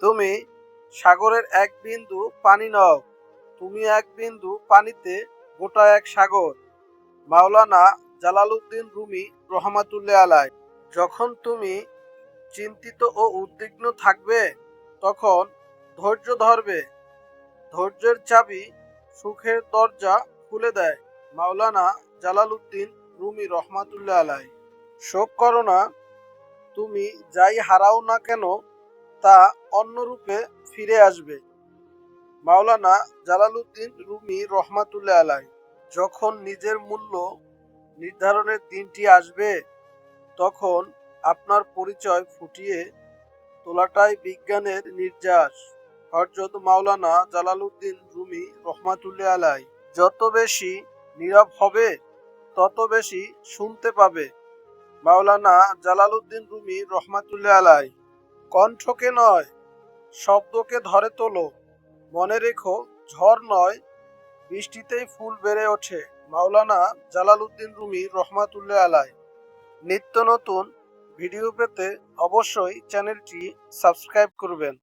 তুমি সাগরের এক বিন্দু পানি নও। তুমি এক বিন্দু পানিতে গোটা এক সাগর। মাওলানা জালালউদ্দিন রুমি রহমাতুল্লাহ আলাই, যখন তুমি চিন্তিত ও উদ্বিগ্ন থাকবে, তখন ধৈর্য ধরবে। ধৈর্যের চাবি সুখের দরজা খুলে দেয়, মাওলানা জালালউদ্দিন রুমি রহমাতুল্লাহ আলাই। শোক করো না, তুমি যাই হারাও না কেন তা অন্য রূপে ফিরে আসবে। মাওলানা জালালউদ্দিন রুমি রহমাতুল্লাহ আলাই যখন নিজের মূল্য নির্ধারণের দিনটি আসবে, তখন আপনার পরিচয় ফুটিয়ে তোলাটাই বিজ্ঞানের নির্যাস। হরজত মাওলানা জালালউদ্দিন রুমি রহমাতুল্লাহ আলাই যত বেশি নীরব হবে, তত বেশি শুনতে পাবে। মাওলানা জালালউদ্দিন রুমি রহমাতুল্লাহ আলাই কণ্ঠকে নয়, শব্দকে ধরে তোলো। মনে রেখো, ঝড় নয়, বৃষ্টিতেই ফুল বেড়ে ওঠে। মাওলানা জালালউদ্দিন রুমি রহমাতুল্লাহ আলাই নিত্য নতুন ভিডিও পেতে অবশ্যই চ্যানেলটি সাবস্ক্রাইব করবেন।